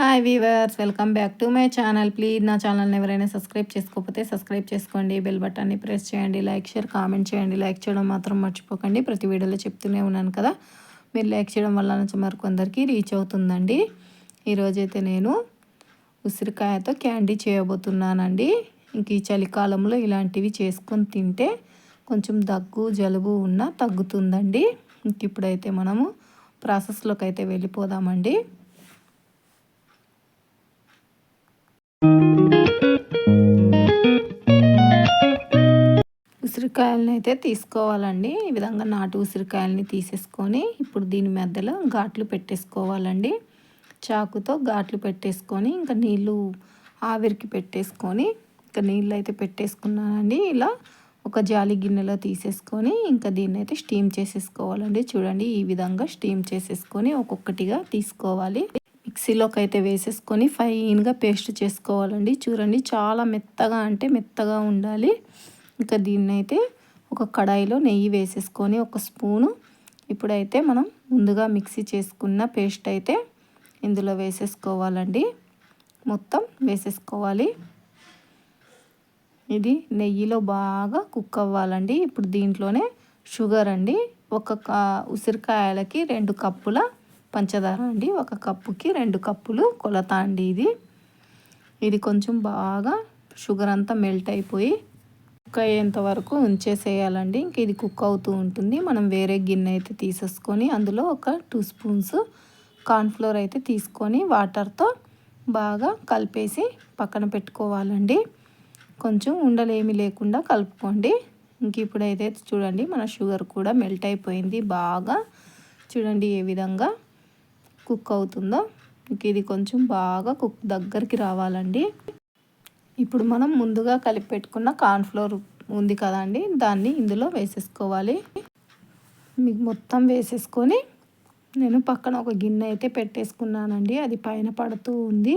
Hi viewers welcome back to my channel please నా ఛానల్ని ఎవరైనా సబ్స్క్రైబ్ చేసుకోకపోతే సబ్స్క్రైబ్ చేసుకోండి. బెల్ బటన్ని ప్రెస్ చేయండి లైక్ షేర్ కామెంట్ చేయండి. లైక్ చేయడం మాత్రం మర్చిపోకండి. ప్రతి వీడియోలో చెప్తూనే ఉన్నాను కదా. మీరు లైక్ చేయడం వల్ల మరికొందరికి రీచ్ అవుతుందండి. ఈరోజైతే నేను ఉసిరికాయతో క్యాండీ చేయబోతున్నానండి. ఇంక ఈ చలికాలంలో ఇలాంటివి చేసుకొని తింటే కొంచెం దగ్గు జలుబు ఉన్నా తగ్గుతుందండి. ఇంక ఇప్పుడైతే మనము ప్రాసెస్లోకి అయితే వెళ్ళిపోదామండి. ఉసిరికాయలని అయితే తీసుకోవాలండి. ఈ విధంగా నాటు ఉసిరికాయలని తీసేసుకొని ఇప్పుడు దీని మధ్యలో ఘాట్లు పెట్టేసుకోవాలండి. చాకుతో ఘాట్లు పెట్టేసుకొని ఇంకా నీళ్ళు ఆవిరికి పెట్టేసుకొని ఇంకా నీళ్ళు అయితే పెట్టేసుకున్నానండి. ఇలా ఒక జాలి గిన్నెలో తీసేసుకొని ఇంకా దీన్ని అయితే స్టీమ్ చేసేసుకోవాలండి. చూడండి ఈ విధంగా స్టీమ్ చేసేసుకొని ఒక్కొక్కటిగా తీసుకోవాలి. మిక్సీలోకి అయితే వేసేసుకొని ఫైన్గా పేస్ట్ చేసుకోవాలండి. చూడండి చాలా మెత్తగా అంటే మెత్తగా ఉండాలి. ఇంకా దీన్ని అయితే ఒక కడాయిలో నెయ్యి వేసేసుకొని ఒక స్పూను ఇప్పుడైతే మనం ముందుగా మిక్సీ చేసుకున్న పేస్ట్ అయితే ఇందులో వేసేసుకోవాలండి. మొత్తం వేసేసుకోవాలి. ఇది నెయ్యిలో బాగా కుక్ అవ్వాలండి. ఇప్పుడు దీంట్లోనే షుగర్ అండి. ఒక ఉసిరికాయలకి రెండు కప్పుల పంచదార అండి. ఒక కప్పుకి రెండు కప్పులు కొలత అండి ఇది. ఇది కొంచెం బాగా షుగర్ అంతా మెల్ట్ అయిపోయి కుక్ అయ్యేంత వరకు ఉంచేసేయాలండి. ఇంక ఇది కుక్ అవుతూ ఉంటుంది. మనం వేరే గిన్నె అయితే తీసేసుకొని అందులో ఒక టూ స్పూన్స్ కార్న్ఫ్లోర్ అయితే తీసుకొని వాటర్తో బాగా కలిపేసి పక్కన పెట్టుకోవాలండి. కొంచెం ఉండలేమి లేకుండా కలుపుకోండి. ఇంక ఇప్పుడైతే చూడండి మన షుగర్ కూడా మెల్ట్ అయిపోయింది. బాగా చూడండి ఏ విధంగా కుక్ అవుతుందో మీకు ఇది కొంచెం బాగా కుక్ దగ్గరికి రావాలండి. ఇప్పుడు మనం ముందుగా కలిపి పెట్టుకున్న కార్న్ఫ్లోర్ ఉంది కదండి దాన్ని ఇందులో వేసేసుకోవాలి. మీకు మొత్తం వేసేసుకొని నేను పక్కన ఒక గిన్నె అయితే పెట్టేసుకున్నానండి అది పైన పడుతూ ఉంది.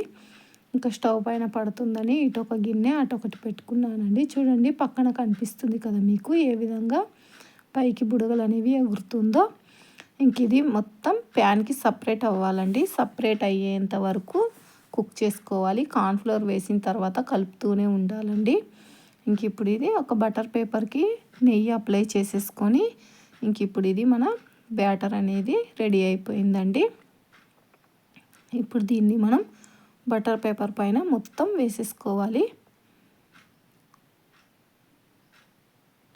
ఇంకా స్టవ్ పైన పడుతుందని ఇటు ఒక గిన్నె అటు ఒకటి పెట్టుకున్నానండి. చూడండి పక్కన కనిపిస్తుంది కదా మీకు ఏ విధంగా పైకి బుడగలు అనేవి ఎగురుతుందో. ఇంక ఇది మొత్తం ప్యాన్కి సపరేట్ అవ్వాలండి. సపరేట్ అయ్యేంత వరకు కుక్ చేసుకోవాలి. కార్న్ఫ్లోర్ వేసిన తర్వాత కలుపుతూనే ఉండాలండి. ఇంక ఇప్పుడు ఇది ఒక బటర్ పేపర్కి నెయ్యి అప్లై చేసేసుకొని ఇంక ఇప్పుడు ఇది మన బ్యాటర్ అనేది రెడీ అయిపోయిందండి. ఇప్పుడు దీన్ని మనం బటర్ పేపర్ పైన మొత్తం వేసేసుకోవాలి.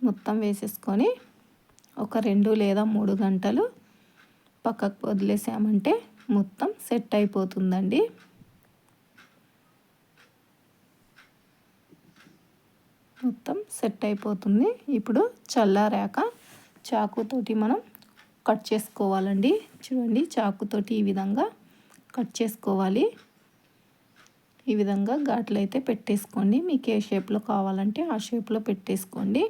మొత్తం వేసేసుకొని ఒక రెండు లేదా మూడు గంటలు పక్కకు వదిలేసామంటే మొత్తం సెట్ అయిపోతుందండి. మొత్తం సెట్ అయిపోతుంది. ఇప్పుడు చల్లారాక చాకుతోటి మనం కట్ చేసుకోవాలండి. చూడండి చాకుతోటి ఈ విధంగా కట్ చేసుకోవాలి. ఈ విధంగా ఘాట్లు అయితే పెట్టేసుకోండి. మీకు ఏ షేప్లో కావాలంటే ఆ షేప్లో పెట్టేసుకోండి.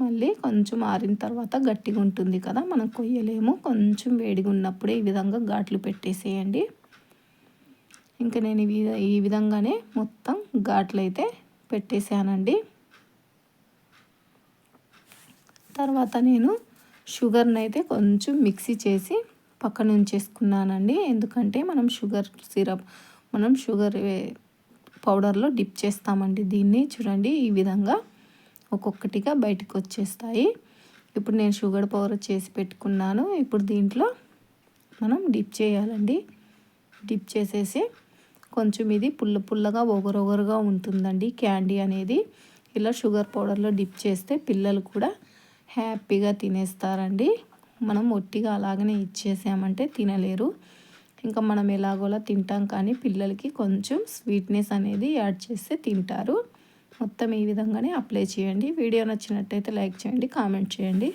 మళ్ళీ కొంచెం ఆరిన తర్వాత గట్టిగా ఉంటుంది కదా మనం కొయ్యలేము. కొంచెం వేడిగా ఉన్నప్పుడే ఈ విధంగా ఘాట్లు పెట్టేసేయండి. ఇంకా నేను ఈ విధంగానే మొత్తం ఘాట్లు అయితే పెట్టేశానండి. తర్వాత నేను షుగర్ని అయితే కొంచెం మిక్సీ చేసి పక్కన ఉంచేసుకున్నానండి ఎందుకంటే మనం షుగర్ సిరప్ మనం షుగర్ పౌడర్లో డిప్ చేస్తామండి దీన్ని. చూడండి ఈ విధంగా ఒక్కొక్కటిగా బయటకు వచ్చేస్తాయి. ఇప్పుడు నేను షుగర్ పౌడర్ చేసి పెట్టుకున్నాను. ఇప్పుడు దీంట్లో మనం డిప్ చేయాలండి. డిప్ చేసేసి కొంచెం ఇది పుల్ల పుల్లగా ఒగరొగరుగా ఉంటుందండి క్యాండీ అనేది. ఇలా షుగర్ పౌడర్లో డిప్ చేస్తే పిల్లలు కూడా హ్యాపీగా తినేస్తారండి. మనం ఒట్టిగా అలాగనే ఇచ్చేసామంటే తినలేరు. ఇంకా మనం ఎలాగోలా తింటాం కానీ పిల్లలకి కొంచెం స్వీట్నెస్ అనేది యాడ్ చేస్తే తింటారు. మొత్తం ఈ విధంగానే అప్లై చేయండి. వీడియో నచ్చినట్టయితే లైక్ చేయండి కామెంట్ చేయండి.